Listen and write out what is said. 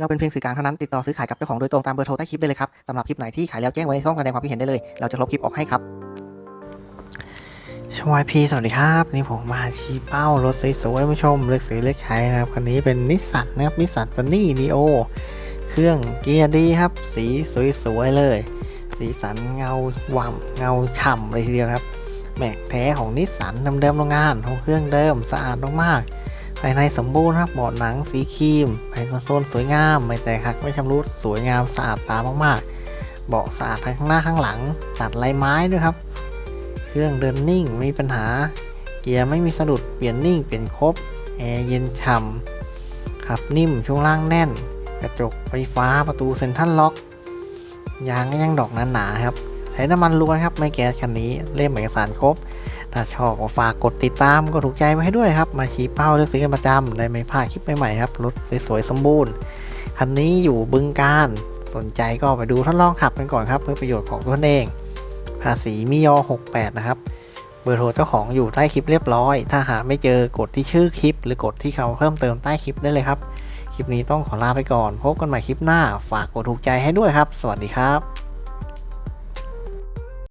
เราเป็นเพียงสื่อกลางเท่านั้นติดต่อซื้อขายกับเจ้าของโดยตรงตามเบอร์โทรใต้คลิปได้เลยครับสำหรับคลิปไหนที่ขายแล้วแจ้งไว้ในช่องแสดงความคิดเห็นได้เลย เราจะลบคลิปออกให้ครับชวายพีสวัสดีครับ นี่ผมมาชี้เป้ารถสวยๆผู้ชมเลือกซื้อเลือกใช้นะครับคันนี้เป็นนิสสันนะครับนิสสันซันนี่นีโอเครื่องเกียร์ดีครับ สีสวยๆเลย สีสันเงาว่ำเงาฉ่ำเลยทีเดียวครับ แม็กแท้ของนิสสันเดิมๆโรงงานของเครื่องเดิมสะอาดมากๆ ภายในสมบูรณ์ครับเบาะหนังสีครีมภายคอนโซลสวยงาม ไม่แตกหักไม่ชำรุดสวยงามสะอาดตามากๆ เบาะสะอาดทั้งข้างหน้าข้างหลัง ตัดลายไม้ด้วยครับ เครื่องเดินนิ่งไม่มีปัญหา เกียร์ไม่มีสะดุดเปลี่ยนนิ่งเปลี่ยนครบแอร์เย็นฉ่ำขับนิ่มช่วงล่างแน่น กระจกไฟฟ้าประตูเซ็นทรัลล็อกยางก็ยังดอกหนาๆครับ ช้น้ำมันล้วนครับ ไม่แก๊สคันนี้เล่มเอกสารครบ ถ้าชอบก็ฝากกดติดตามก็ถูกใจมาให้ด้วยครับ มาชี้เป้าเลือกซื้อกันประจำได้ไม่พลาดคลิปใหม่ๆครับ รถสวยๆสมบูรณ์ คันนี้อยู่บึงการสนใจก็ไปดูทดลองขับกันก่อนครับเพื่อประโยชน์ของตัวเอง ภาษีมิยอ68 นะครับเบอร์โทรเจ้าของอยู่ใต้คลิปเรียบร้อย ถ้าหาไม่เจอกดที่ชื่อคลิป หรือกดที่คำเพิ่มเติมใต้คลิปได้เลยครับ คลิปนี้ต้องขอลาไปก่อน พบกันใหม่คลิปหน้า ฝากกดถูกใจให้ด้วยครับ สวัสดีครับ